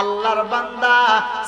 আল্লাহর বান্দা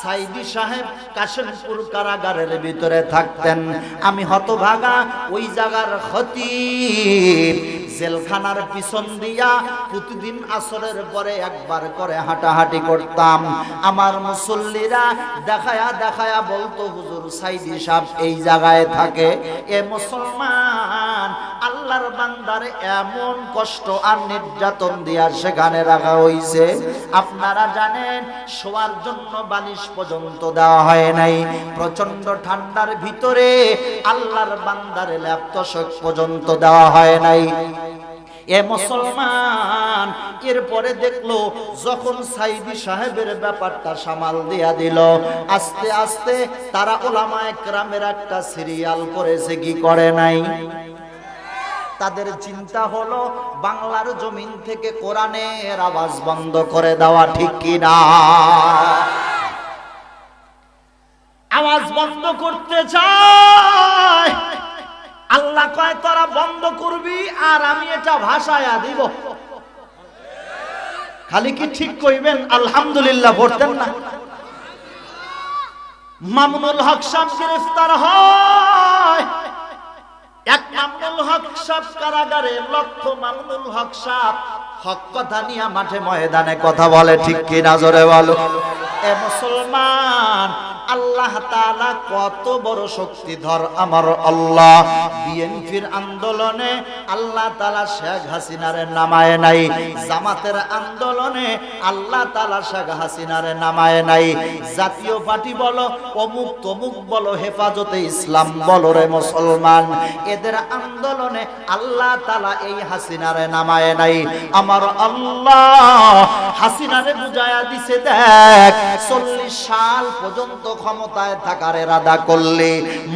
সাইদি সাহেব কাশিমপুর কারাগারের ভিতরে থাকতেন। আমি হতভাগা ওই জায়গার খতিব। জেলখানার পিছন দিয়া প্রতিদিন আসরের পরে একবার করে হাঁটাহাঁটি করতাম। আমার মুসল্লিরা দেখায়া দেখায়া বলতো, হুজুর সাইদি সাহেব এই জায়গায় থাকে। এ মুসলমান, আল্লাহর বান্দারে এমন কষ্ট আর নির্যাতন দিয়া সেখানে রাখা হইছে। আপনারা জানেন, শোয়ার জন্য বালিশ পর্যন্ত দেওয়া হয় নাই। প্রচণ্ড ঠান্ডার ভিতরে আল্লাহর বান্দারে ল্যাপটসক পর্যন্ত দেওয়া হয় নাই। এ মুসলমান। এরপরে দেখল, যখন সাইদি সাহেবের ব্যাপারটা সামাল দিয়া দিল, আস্তে আস্তে তারা ওলামায় গ্রামের একটা সিরিয়াল করেছে কি করে নাই? তাদের চিন্তা হলো, বাংলার জমিন থেকে কোরআনের আওয়াজ বন্ধ করে দেওয়া ঠিক কিনা? আওয়াজ বন্ধ করতে চায়। আল্লাহ কয়, তোরা বন্ধ করবি আর আমি এটা ভাষায়া দিব। খালি কি ঠিক কইবেন? আলহামদুলিল্লাহ, পড়তেন না। মামুনুল হক সাহেব গ্রেফতার হয়। এক মামুনুল হক সাহেব কারাগারে, লক্ষ মামুনুল হক সাহেব হক কথা নিয়ে মাঠে ময়দানে কথা বলে, ঠিক কি নজরে বলো? এ মুসলমান আল্লাহ তাআলা কত বড় শক্তিধর আমার আল্লাহ। বিএনপির আন্দোলনে আল্লাহ তাআলা শেখ হাসিনারে নামায় নাই। জামাতের আন্দোলনে আল্লাহ তাআলা শেখ হাসিনারে নামায় নাই। জাতীয় পার্টি বলো, অমুক তমুক বলো, হেফাজতে ইসলাম বলো রে মুসলমান। এদের আন্দোলনে আল্লাহ তালা এই হাসিনারে নামায় নাই। আমার আল্লাহ হাসিনারে বুঝায়া দিছে, দেখ, চল্লিশ সাল পর্যন্ত ক্ষমতায় থাকার এরাদা করলে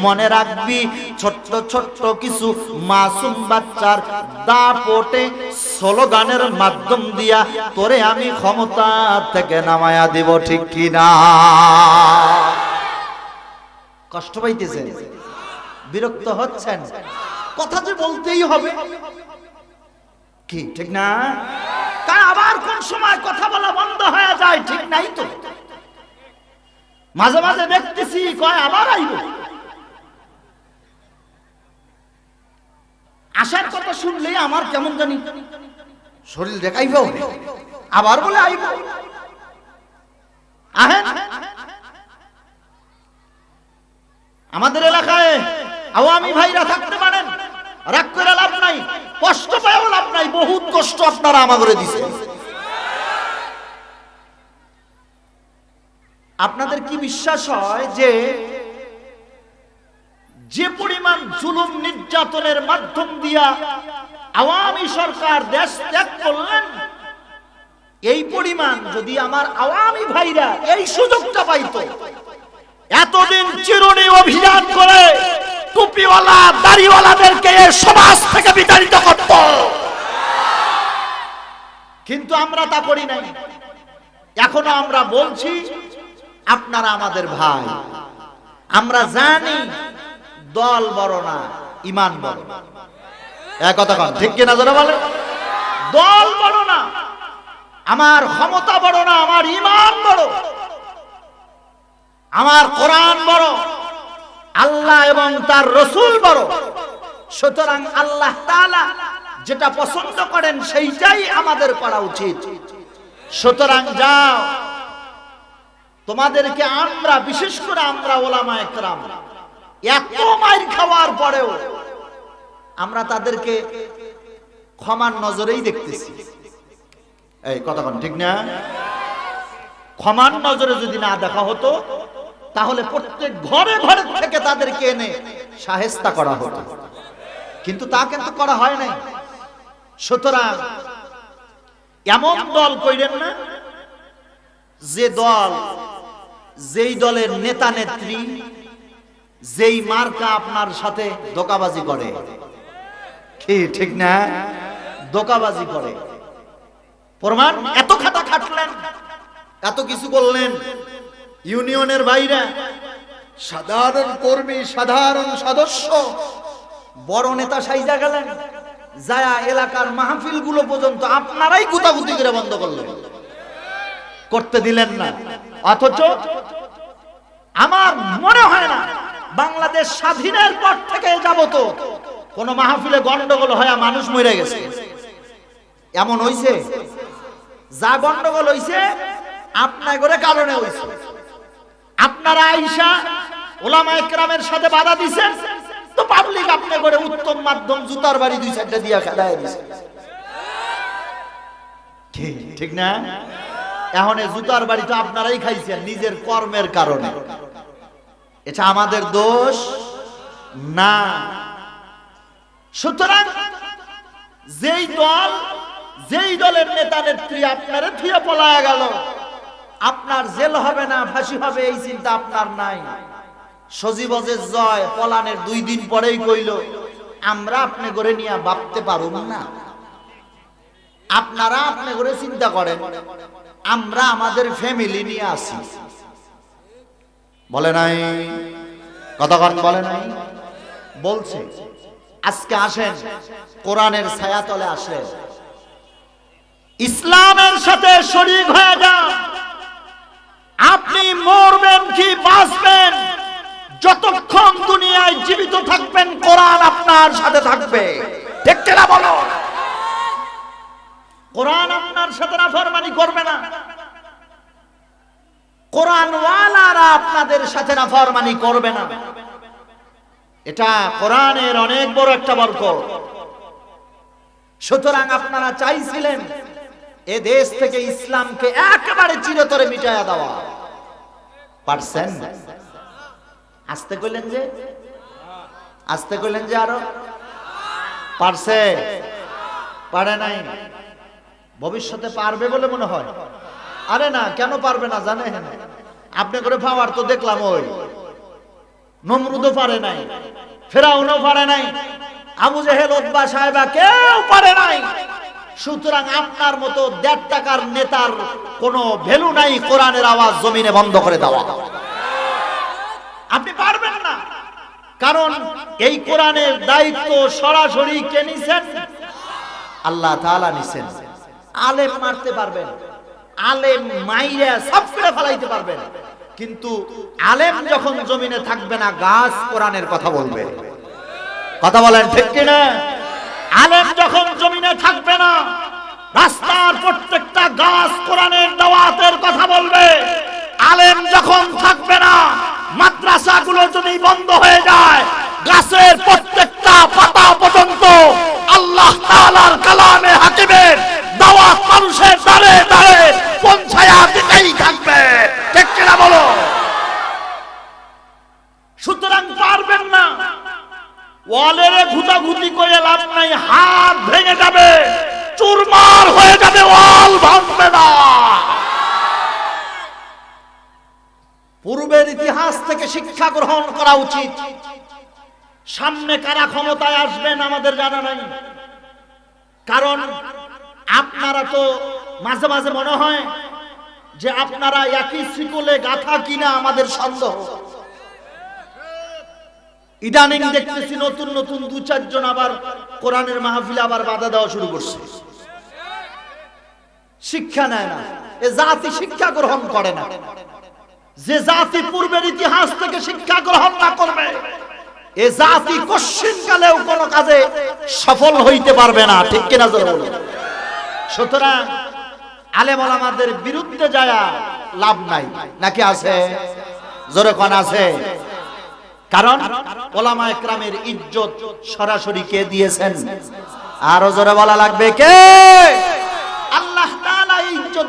মনে রাখবি ছোট্ট ছোট্ট কিছু মাসুম বাচ্চার দাপটে স্লোগানের মাধ্যম দিয়া তোরে আমি ক্ষমতা থেকে নামায়া দিব, ঠিক কিনা? কষ্ট পাইতেছেন? বিরক্ত হচ্ছেন? কথা যে বলতেই হবে। কি, ঠিক না? আবার কোন সময় কথা বলা বন্ধ হয়ে যায়, ঠিক নাই তো? মাঝে মাঝে দেখতেছি, কয়, আবার আইব। আসার কথা শুনলেই আমার কেমন জানি শরীর দেখাইব আবার বলে আইব। আমাদের এলাকায় আওয়ামী ভাইরা থাকতে পারেন, রাগ করে লাভ নাই, কষ্ট পায়ও লাভ নাই, বহুত কষ্ট আপনারা আমাদের দিছে আপনাদের কি বিশ্বাস হয় যে যে পরিমাণ জুলুম নির্যাতনের মাধ্যম দিয়া আওয়ামী সরকার দেশ ত্যাগ করলেন, এই পরিমাণ যদি আমার আওয়ামী ভাইরা এই সুযোগটা পাইতো, এতদিন চিরুনি অভিযান করে টুপিওয়ালা, দাড়িওয়ালাদেরকে সমাজ থেকে বিতাড়িত করত। কিন্তু আমরা তা করি নাই। এখনও আমরা বলছি আপনারা আমাদের ভাই। আমরা জানি দল বড় না, ইমান বড়। এক কথা কন, ঠিক কিনা যারা বলে দল বড় না, আমার ক্ষমতা বড় না, আমার ইমান বড়। আমার কোরআন বড়, আল্লাহ এবং তার রসুল বড়। সুতরাং আল্লাহ তাআলা যেটা পছন্দ করেন সেইটাই আমাদের করা উচিত। সুতরাং যাও তোমাদেরকে আমরা, বিশেষ করে আমরা ওলামা একরাম, এত মাইর খাওয়ার পরেও আমরা তাদেরকে ক্ষমার নজরেই দেখতেছি। এই কতক্ষণ ঠিক না? ক্ষমার নজরে যদি না দেখা হতো, তাহলে প্রত্যেক ঘরে ঘরে থেকে তাদেরকে এনে সাহেস্তা করা হতো। কিন্তু তা কিন্তু করা হয় নাই। সুতরাং এমন দল কইরেন না যে দল যেই দলের নেতা নেত্রী, যেই মার্কা আপনার সাথে দোকাবাজি করে। কি, ঠিক না? দোকাবাজি করে। প্রমাণ, এত খাতা খাটলেন, এত কিছু বললেন। ইউনিয়নের বাইরে সাধারণ কর্মী, সাধারণ সদস্য, বড় নেতা সাইজা গেলেন। যায়া এলাকার মাহফিলগুলো পর্যন্ত আপনারাই গুতাগুতি করে বন্ধ করলেন। করতে দিলেন না। অথচ আমার মনে হয় না, বাংলাদেশ স্বাধীনের পর থেকে যাবত কোন মাহফিলে গন্ডগোল হয়ে মানুষ মরে গেছে। এমন হইছে? যা গন্ডগোল হইছে, আপনার করে কারণে হইছে। আপনারা আইসা ওলামা একরামের সাথে বাধা দিছেন, তো পাবলিক আপনি করে উত্তম মাধ্যম জুতার বাড়ি দুই চারটা দিয়া খেলায় দিছে। ঠিক না? এখন জুতার বাড়িটা আপনারাই খাইছেন, নিজের কর্মের কারণে। এটা আমাদের দোষ? না। সুতরাং যেই দল, যেই দলের নেতা নেত্রী আপনারে থুয়ে পলায়া গেল, আপনার জেল হবে না, ফাঁসি হবে, এই চিন্তা আপনার নাই। সজীবজের জয় পলানের দুই দিন পরেই কইল, আমরা আপনি করে নিয়ে ভাবতে পারুন না। আপনারা আপনি করে চিন্তা করেন। আমরা আমাদের ফ্যামিলি নিয়ে আসি। বলে নাই? কতক্ষণ বলে নাই? বলছে, আজকে আসেন, কোরআনের ছায়াতলে আসেন। ইসলামের সাথে শরীক হয়ে যান। আপনি মরবেন কি বাঁচবেন? যতক্ষণ দুনিয়ায় জীবিত থাকবেন, কোরআন আপনার সাথে থাকবে দেখতে না বলো কোরআন আপনার সাথে না ফরমানি করবে না কোরআন ওয়ালারা আপনাদের সাথে না ফরমানি করবে না। এটা কোরআনের অনেক বড় একটা বরকত। সুতরাং আপনারা চাইছিলেন এ দেশ থেকে ইসলামকে একেবারে চিরতরে মিটাইয়া দেওয়া। পারছেন? আসতে কইলেন যে? আসতে কইলেন যে আরও? পারছে? পারে নাই। ভবিষ্যতে পারবে বলে মনে হয়। আরে না, কেন পারবে না জানেন? আপনি করে পাওয়ার তো দেখলাম ওই। নমরুদও পারে নাই, ফেরাউনও পারে নাই, আবু জেহেল ওতবা সাহেবা কেউ পারে নাই। সুতরাং আপনার মতো দেড় টাকার নেতার কোনো ভ্যালু নাই কোরআনের আওয়াজ জমিনে বন্ধ করে দেওয়া। আপনি পারবেন না। কারণ এই কোরআনের দায়িত্ব সরাসরি কে নিছেন? আল্লাহ তাআলা নিছেন। আলেম মারতে পারবেন। আলেম সব ফেলাইতে পারবেন। কিন্তু আলেম যখন জমিনে থাকবে না, গাছ কোরআনের কথা বলবে। কথা বলেন ঠিক আলেম যখন জমিনে থাকবে না, রাস্তার প্রত্যেকটা গাছ কোরআনের দাওয়াতের কথা বলবে। আলেম যখন থাকবে না, মাদ্রাসাগুলো যদি বন্ধ হয়ে যায়, গাছের প্রত্যেকটা পাতা পর্যন্ত আল্লাহ তাআলার কালামে হাকিমের দাওয়াত মানুষের দাঁড়ে পৌঁছায়া দিতেই থাকবে ঠিক কিনা বলো সুতরাং পারবেন না ওয়ালের ঘুতাঘুতি করে লাভ নাই হাত ভেঙে যাবে চুরমার হয়ে যাবে ওয়াল ভাঙবে না পূর্বের ইতিহাস থেকে শিক্ষা গ্রহণ করা উচিত। সামনে কারা ক্ষমতায় আসবেন আমাদের জানা নাই। কারণ আপনারা তো মাঝে মাঝে মনে হয় যে আপনারা একই শিকলে গাথা কিনা আমাদের সন্দেহ। ইদানিং দেখতেছি নতুন নতুন দু চারজন আবার কোরআনের মাহফিলে আবার বাধা দেওয়া শুরু করছে। শিক্ষা নেয় না। এ জাতি শিক্ষা গ্রহণ করে না। যে জাতি পূর্বের ইতিহাস থেকে শিক্ষা গ্রহণ না করবে, এ জাতি কশ্চিন কালেও কোনো কাজে সফল হইতে পারবে না। ঠিক কিনা জোরে বলুন? সুতরাং আলেম ওলামাদের বিরুদ্ধে যায় লাভ নাই। নাকি আছে? জোরে কোন, আছে। কারণ ওলামা একরামের ইজ্জত সরাসরি কে দিয়েছেন? আরও জোরে বলা লাগবে, কে আল্লাহ তাআলা এই ইজ্জত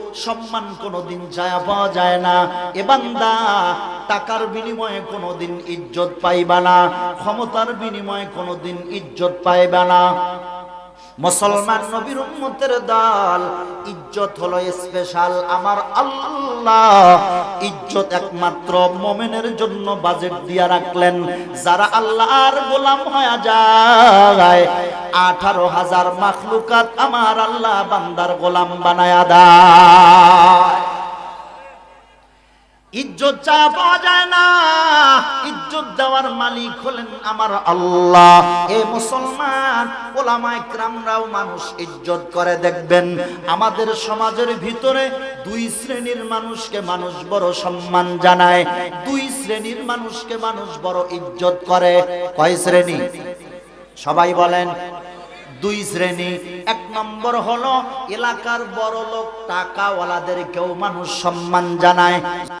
সম্মান কোনোদিন যায় পাওয়া যায় না। এবং বান্দা টাকার বিনিময়ে কোনোদিন ইজ্জত পাইবা না, ক্ষমতার বিনিময়ে কোনোদিন ইজ্জত পাইবা না। মুসলমান নবীর উম্মতের দল, ইজ্জত হলো স্পেশাল আমার আল্লাহ ইজ্জত একমাত্র মোমেনের জন্য বাজেট দিয়া রাখলেন। যারা আল্লাহর গোলাম হয়ে যায়, আঠারো হাজার মাখলুকাত আমার আল্লাহ বান্দার গোলাম বানায়া দেয়। ইজ্জত চা পাওয়া যায় না। ইজ্জত দেওয়ার মালিক হলেন আমার আল্লাহ। এ মুসলমান, ওলামা ইকরামরাও মানুষ ইজ্জত করে দেখবেন। আমাদের সমাজের ভিতরে দুই শ্রেণির মানুষকে মানুষ বড় সম্মান জানায়। দুই শ্রেণির মানুষকে মানুষ বড় ইজ্জত করে। কয় শ্রেণি? সবাই বলেন, দুই শ্রেণি। এক নম্বর হলো, এলাকার বড় লোক, টাকাওয়ালাদেরকেও মানুষ সম্মান জানায়।